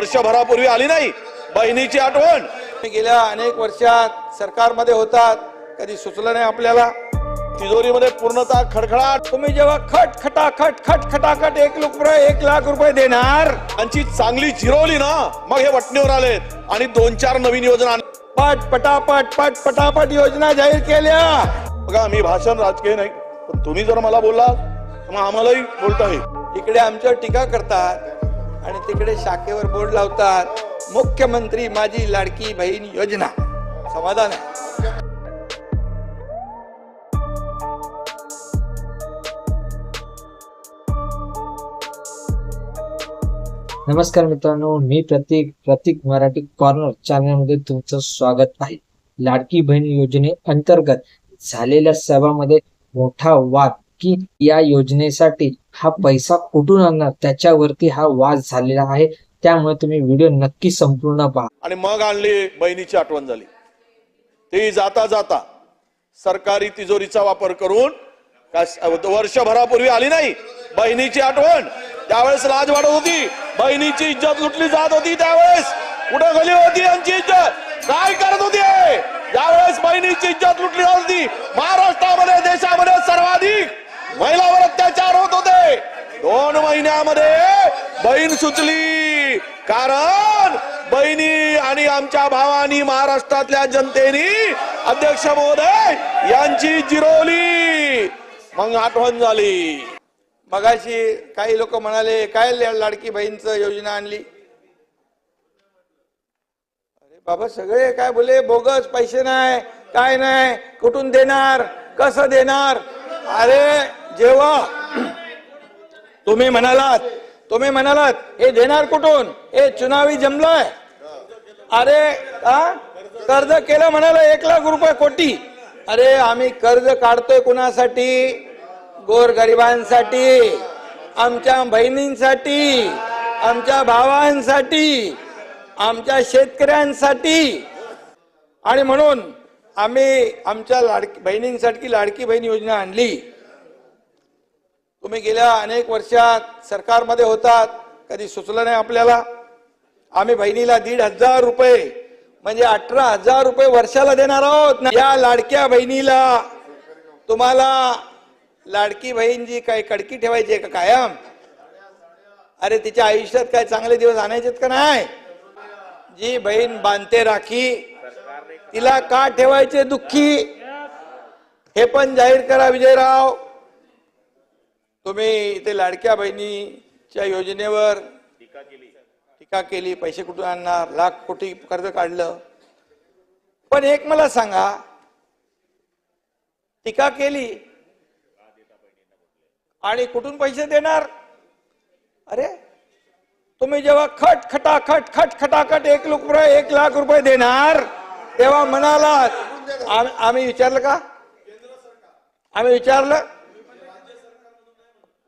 वर्षभरापूर्वी आली नाही. बहिणीची आठवण. गेल्या अनेक वर्षात सरकारमध्ये होतात. कधी सुचलं नाही आपल्याला. तिजोरीमध्ये पूर्णतः खडखडाट. तुम्ही जेव्हा खट खटाखट खट खटाखट एक रुपये एक लाख रुपये देणार. त्यांची चांगली जिरवली ना. मग हे वटणीवर आलेत. आणि दोन चार नवीन योजना. पट पटापट पट पटापट योजना जाहीर केल्या. बघा मी भाषण राजकीय नाही. पण तुम्ही जर मला बोलला तर मग आम्हालाही बोलता येईल. इकडे आमच्यावर टीका करतात. आणि तिकडे शाखेवर बोर्ड लावतात मुख्यमंत्री माझी लाडकी बहीण योजना. समाधान आहे. नमस्कार मित्रांनो मी प्रतीक प्रतीक मराठी कॉर्नर चॅनलमध्ये तुमचं स्वागत आहे. लाडकी बहीण योजने अंतर्गत झालेल्या सभामध्ये मोठा वाद की या योजनेसाठी हा पैसा कुठून आणणार? त्याच्यावरती हा वाद झालेला आहे. त्यामुळे तुम्ही व्हिडिओ नक्की संपूर्ण पहा. आणि मग आणली बहिणीची आठवण झाली. ती जाता जाता सरकारी तिजोरीचा वापर करून वर्षभरापूर्वी आली नाही. बहिणीची आठवण. त्यावेळेस लाज वाढत होती. बहिणीची इज्जत लुटली जात होती त्यावेळेस. कुठं गेली होती यांची इज्जत? काय करत होती? हे? यावेळेस बहिणीची इज्जत लुटली जात होती. महिन्यामध्ये बहीण सुचली. कारण बहिणी आणि आमच्या भावानी महाराष्ट्रातल्या जनतेनी अध्यक्ष महोदय यांची जिरवली. मग आठवण झाली. मगाशी काही लोक म्हणाले काय लाडकी बहीणच योजना आणली? अरे बाबा सगळे काय बोले बोगस पैसे नाही काय नाही कुठून देणार कसं देणार? अरे जेव्हा तुम्ही म्हणालात तुम्ही म्हणालात हे देणार कुठून? हे चुनावी जमलंय. अरे हा कर्ज केलं म्हणाला एक लाख रुपये कोटी. अरे आम्ही कर्ज काढतोय कुणासाठी? गोरगरिबांसाठी आमच्या बहिणींसाठी आमच्या भावांसाठी आमच्या शेतकऱ्यांसाठी. आणि म्हणून आम्ही आमच्या लाडकी बहिणींसाठी लाडकी बहीण योजना आणली. तुम्ही गेल्या अनेक वर्षात सरकारमध्ये होतात कधी सुचलं नाही आपल्याला. आम्ही बहिणीला दीड हजार रुपये म्हणजे अठरा हजार रुपये वर्षाला देणार आहोत या लाडक्या बहिणीला तुम्हाला लाडकी बहीण जी काही कडकी ठेवायची आहे का कायम? अरे तिच्या आयुष्यात काय चांगले दिवस आणायचेत का नाही? जी बहीण बांधते राखी तिला का ठेवायचे दुःखी? हे पण जाहीर करा विजयराव. तुम्ही इथे लाडक्या बहिणीच्या योजनेवर टीका केली. पैसे कुठून आणणार? लाख कोटी कर्ज काढलं. पण एक मला सांगा टीका केली आणि कुठून पैसे देणार? अरे तुम्ही जेव्हा खट खटाखट खट खटाखट एक रुपये एक लाख रुपये देणार तेव्हा म्हणालात आम- आम्ही विचारलं का? आम्ही विचारलं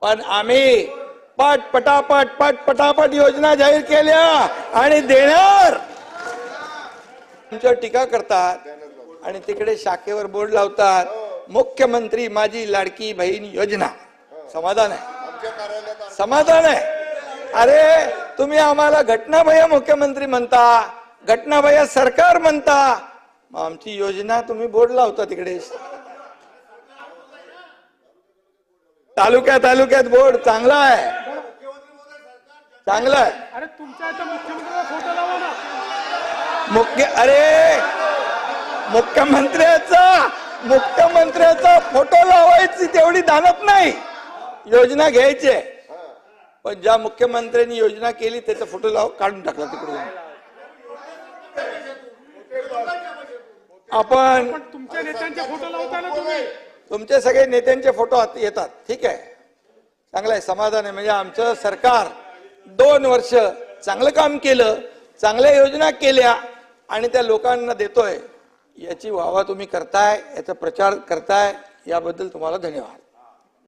पण आम्ही पट पटापट पट पटापट योजना जाहीर केल्या आणि देणार. तुमच्यावर टीका करतात आणि तिकडे शाखेवर बोर्ड लावतात मुख्यमंत्री माझी लाडकी बहीण योजना. समाधान आहे. समाधान आहे. अरे तुम्ही आम्हाला घटनाभय मुख्यमंत्री म्हणता घटनाभय सरकार म्हणता. आमची योजना तुम्ही बोर्ड लावता तिकडे. तालुक्या तालुक्यात बोर्ड चांगला आहे. चांगला आहे. अरे तुमच्या मुख्य अरे! मुख्यमंत्र्याचा मुख्यमंत्र्याचा फोटो लावायची तेवढी दानत नाही. योजना घ्यायची. पण ज्या मुख्यमंत्र्यांनी योजना केली त्याचा फोटो लाव काढून टाकला तिकडून. आपण पण तुमच्या नेत्यांचे फोटो लावता ना तुम्ही. तुमचे सगळे नेत्यांचे फोटो आत येतात. ठीक आहे. चांगलं आहे. समाधान आहे. म्हणजे आमचं सरकार दोन वर्ष चांगलं काम केलं चांगल्या योजना केल्या आणि त्या लोकांना देतोय. याची वावा तुम्ही करताय याचा प्रचार करताय. याबद्दल तुम्हाला धन्यवाद.